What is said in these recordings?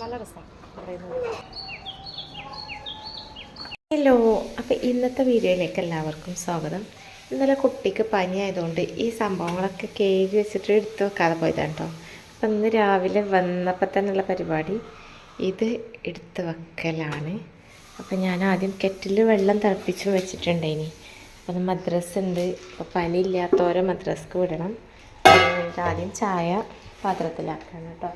നല്ല രസമാണ് ഹലോ അപ്പോൾ ഇന്നത്തെ വീഡിയോയിലേക്ക് എല്ലാവർക്കും സ്വാഗതം. ഇന്നലെ കുട്ടിക്ക് പനി ആയതുകൊണ്ട് ഈ സംഭവങ്ങളൊക്കെ കേക്ക് വെച്ചിട്ട് എടുത്ത് വെക്കാതെ പോയതാണ് കേട്ടോ അപ്പം ഇന്ന് രാവിലെ വന്നപ്പോൾ തന്നെയുള്ള പരിപാടി. ഇത് എടുത്ത് വെക്കലാണ്. അപ്പം ഞാൻ ആദ്യം കെറ്റിൽ വെള്ളം തിളപ്പിച്ചും വെച്ചിട്ടുണ്ടേനി. അപ്പം മദ്രസ ഉണ്ട് അപ്പോൾ പനി ഇല്ലാത്തവരെ മദ്രസക്ക് വിടണം. ആദ്യം ചായ പാത്രത്തിലാക്കണം കേട്ടോ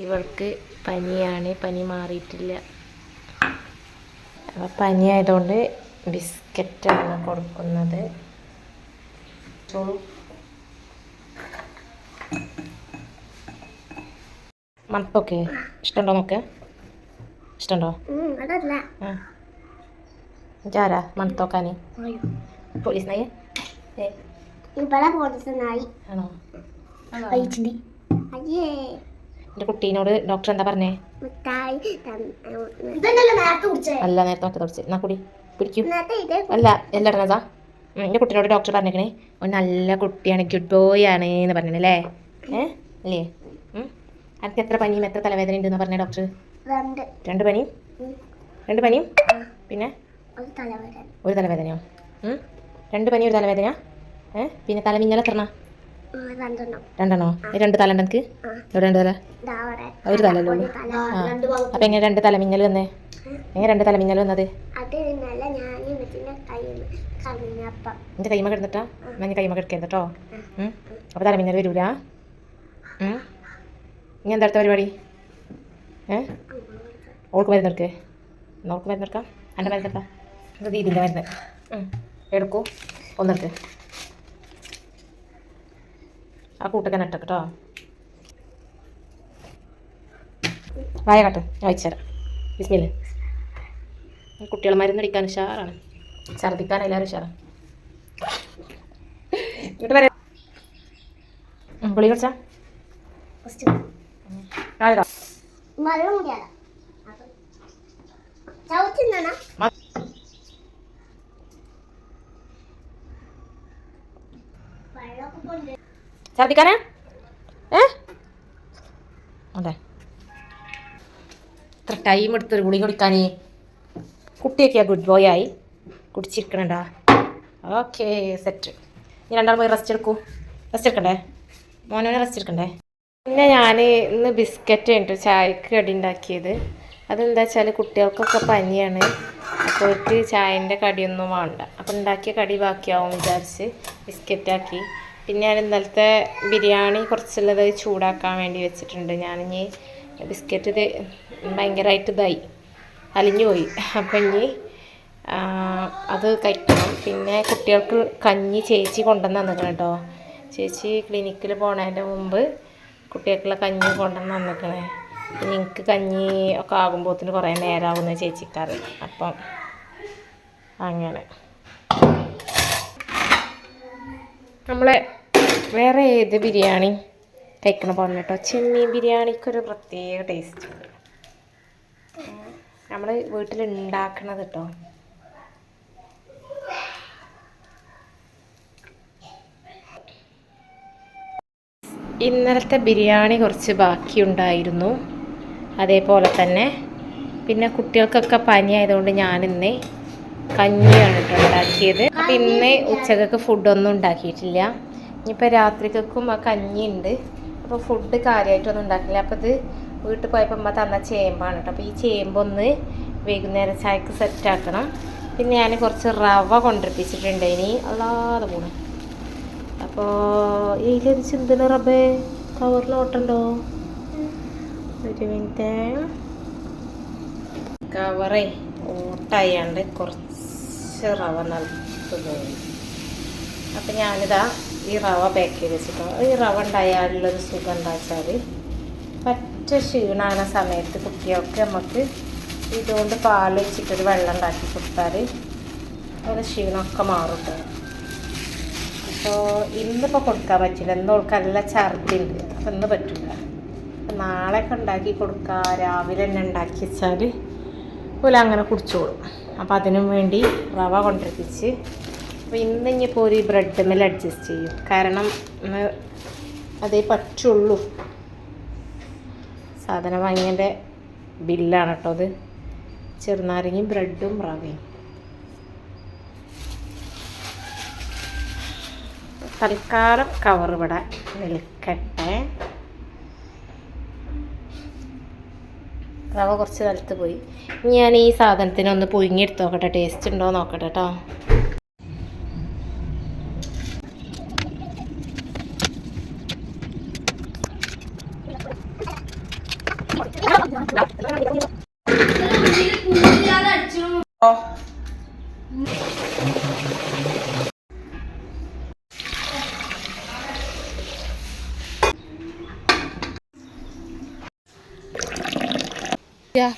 ഇവൾക്ക് പനിയാണ് പനി മാറിയിട്ടില്ല. അപ്പോൾ പനിയായതുകൊണ്ട് ബിസ്ക്കറ്റാണ് കൊടുക്കുന്നത്. മണപ്പൊക്കെ മണത്തൊക്കെ ഇഷ്ടമുണ്ടോ നോക്ക് ഇഷ്ടമുണ്ടോ? ജാരാ മണത്തോക്കാന്? പോലീസ് നായി ഏ. പോലീസ് നായി ആണോ? കഴിച്ചിട്ട് അയ്യേ. എന്റെ കുട്ടീനോട് ഡോക്ടർ എന്താ പറഞ്ഞേ? അല്ല നേരത്തെ മറ്റേ തുടച്ച് എന്നാ കുടി. പിടിക്കൂ അല്ല എല്ലാം ഇടണതാ? എന്റെ കുട്ടീനോട് ഡോക്ടർ പറഞ്ഞേക്കണേ. ഒരു നല്ല കുട്ടിയാണ് ഗുഡ് ബോയ് ആണ് എന്ന് പറഞ്ഞല്ലേ ഏ? അല്ലേ? അനക്ക് എത്ര പനിയും എത്ര തലവേദന ഉണ്ടെന്ന് പറഞ്ഞ ഡോക്ടർ രണ്ട്. രണ്ട് പനിയും? രണ്ട് പനിയും? പിന്നെ? ഒരു തലവേദന. ഒരു തലവേദനയോ? രണ്ട് പനി ഒരു തലവേദന ഏ? പിന്നെ തലമിന്നൽ എത്രണ്ണ ഉം, രണ്ടെണ്ണം. രണ്ട് തല ഉണ്ട് എനിക്ക്. എവിടെ രണ്ട് തല? ഒരു തലല്ലോ തല. ആ അപ്പൊ എങ്ങനെ രണ്ട് തലമിന്നൽ വന്നേ? എങ്ങനെ രണ്ട് തലമിന്നൽ വന്നത്? എന്റെ കൈമ കിടന്നിട്ടാ? ഞാൻ കൈമ കിടക്കരുത് കേട്ടോ. തല മിന്നൽ വരൂല. ഉം. ഇനി എന്താ അടുത്ത പരിപാടി? ഏ? ഓൾക്ക് മരുന്നെടുക്ക് എന്നാ ഓൾക്ക് മരുന്നെടുക്കാം എന്റെ മരുന്നെടുക്കാം ഇത് ദീദിന്റെ മരുന്ന്. എടുക്കൂ. ഒന്നെടുക്ക് ആ കൂട്ടൊക്കെ നട്ടക്ക് കേട്ടോ വായ കാട്ട് വായിച്ചേരാം ബിസ്മില്ലേ. കുട്ടികൾ മരുന്ന് അടിക്കാൻ ഉഷാറാണ്. ഛർദിക്കാൻ എല്ലാവരും ഉഷാറാണ്. പുളി കുറച്ചാ ഛർദിക്കാനാ ഏ? അതെ. ഇത്ര ടൈം എടുത്തൊരു ഗുളി കുടിക്കാനേ കുട്ടിയൊക്കെയാ ഗുഡ് ബോയ് ആയി. കുടിച്ചിരിക്കണണ്ടാ ഓക്കെ സെറ്റ് ഇനി രണ്ടാൾ പോയി റെസ്റ്റ് എടുക്കൂ. റെസ്റ്റ് എടുക്കണ്ടേ? മോനോനെ റെസ്റ്റ് എടുക്കണ്ടേ? പിന്നെ ഞാൻ ഇന്ന് ബിസ്ക്കറ്റ് ഉണ്ട് ചായക്ക് കടി ഉണ്ടാക്കിയത്. അതെന്താ വെച്ചാൽ കുട്ടികൾക്കൊക്കെ പനിയാണ്. അപ്പോൾ അവർക്ക് ചായന്റെ കടിയൊന്നും വേണ്ട. അപ്പോൾ ഉണ്ടാക്കിയ കടി ബാക്കിയാവും വിചാരിച്ച് ബിസ്ക്കറ്റാക്കി പിന്നെ ഞാൻ ഇന്നലത്തെ ബിരിയാണി കുറച്ചുള്ളത് ചൂടാക്കാൻ വേണ്ടി വെച്ചിട്ടുണ്ട്. ഞാൻ ഞാനിനി ബിസ്ക്കറ്റ് ഇത് ഭയങ്കരമായിട്ട് ഇതായി. അലിഞ്ഞു പോയി. അപ്പം ഇനി അത് കഴിക്കണം. പിന്നെ കുട്ടികൾക്ക് കഞ്ഞി ചേച്ചി കൊണ്ടുവന്ന് തന്നിക്കണം കേട്ടോ. ചേച്ചി ക്ലിനിക്കിൽ പോണതിന്റെ മുമ്പ് കുട്ടികൾക്കുള്ള കഞ്ഞി കൊണ്ടുവന്ന് തന്നിക്കണേ എനിക്ക് കഞ്ഞി ഒക്കെ ആകുമ്പോഴത്തിന് കുറേ നേരമാകുന്ന ചേച്ചിക്കാറ് അപ്പം അങ്ങനെ. നമ്മളെ വേറെ ഏത് ബിരിയാണി കഴിക്കണ പോലെ കേട്ടോ. ചെമ്മീൻ ബിരിയാണിക്കൊരു പ്രത്യേക ടേസ്റ്റ് ഉണ്ട് നമ്മൾ വീട്ടിൽ ഉണ്ടാക്കണത് കേട്ടോ ഇന്നലത്തെ ബിരിയാണി കുറച്ച് ബാക്കിയുണ്ടായിരുന്നു. അതേപോലെ തന്നെ പിന്നെ കുട്ടികൾക്കൊക്കെ പനി ആയതുകൊണ്ട് ഞാനിന്ന് കഞ്ഞിയാണ് കേട്ടോ ഉണ്ടാക്കിയത്. അപ്പം ഇന്ന് ഉച്ചക്കൊക്കെ ഫുഡൊന്നും ഉണ്ടാക്കിയിട്ടില്ല. ഇനിയിപ്പോൾ രാത്രിക്കും ആ കഞ്ഞി ഉണ്ട് അപ്പോൾ ഫുഡ് കാര്യമായിട്ടൊന്നും ഉണ്ടാക്കില്ല. അപ്പോൾ ഇത് വീട്ടിൽ പോയപ്പോൾ അമ്മ തന്ന ചേമ്പാണ് കേട്ടോ അപ്പോൾ ഈ ചേമ്പൊന്ന് വൈകുന്നേരം ചായക്ക് സെറ്റാക്കണം പിന്നെ ഞാൻ കുറച്ച് റവ കൊണ്ടിരിപ്പിച്ചിട്ടുണ്ട് ഇനി. അല്ലാതെ പോണം. അപ്പോൾ ഇതിലൊരു ചിന്തന റബ്ബേ. കവറിൽ ഓട്ടണ്ടോ ഒരു മിനിറ്റ്. കവറേ ഓട്ടായാണ്ട് കുറച്ച് റവ നൽകുന്നു അപ്പം ഞാനിതാ ഈ റവ പാക്ക് ചെയ്ത് വെച്ചിട്ടുണ്ട് ഈ റവ ഉണ്ടായാലുള്ളൊരു സുഖം എന്താ വെച്ചാൽ പറ്റ ക്ഷീണാകുന്ന സമയത്ത് കുട്ടികൾക്ക് നമുക്ക് ഇതുകൊണ്ട് പാൽ വെച്ചിട്ടൊരു വെള്ളം ഉണ്ടാക്കി കൊടുത്താൽ ഒരു ക്ഷീണമൊക്കെ മാറും കേട്ടോ അപ്പോൾ ഇന്നിപ്പോൾ കൊടുക്കാൻ പറ്റില്ല. ഇന്ന് അവൾക്ക് നല്ല ഛർദി ഉണ്ട്. അപ്പം ഇന്ന് പറ്റില്ല നാളെ നാളെയൊക്കെ ഉണ്ടാക്കി കൊടുക്കുക രാവിലെ തന്നെ ഉണ്ടാക്കി വെച്ചാൽ പോലെ അങ്ങനെ കുടിച്ചോളും. അപ്പോൾ അതിനും വേണ്ടി റവ കൊണ്ടിരിപ്പിച്ച് അപ്പോൾ ഇന്ന് ഇനിയിപ്പോൾ ഒരു ബ്രെഡ് മേൽ അഡ്ജസ്റ്റ് ചെയ്യും. കാരണം അതേ പറ്റുള്ളൂ. സാധനം വാങ്ങിയതിന്റെ ബില്ലാണ് കേട്ടോ അത്. ചെറുനാരങ്ങയും ബ്രെഡും റവയും. തൽക്കാലം കവർ ഇവിടെ നിൽക്കട്ടെ. റവ കുറച്ച് നിലത്ത് പോയി. ഞാൻ ഈ സാധനത്തിനൊന്ന് പുഴുങ്ങിയെടുത്ത് നോക്കട്ടെ. ടേസ്റ്റ് ഉണ്ടോ നോക്കട്ടെ കേട്ടോ. Yeah.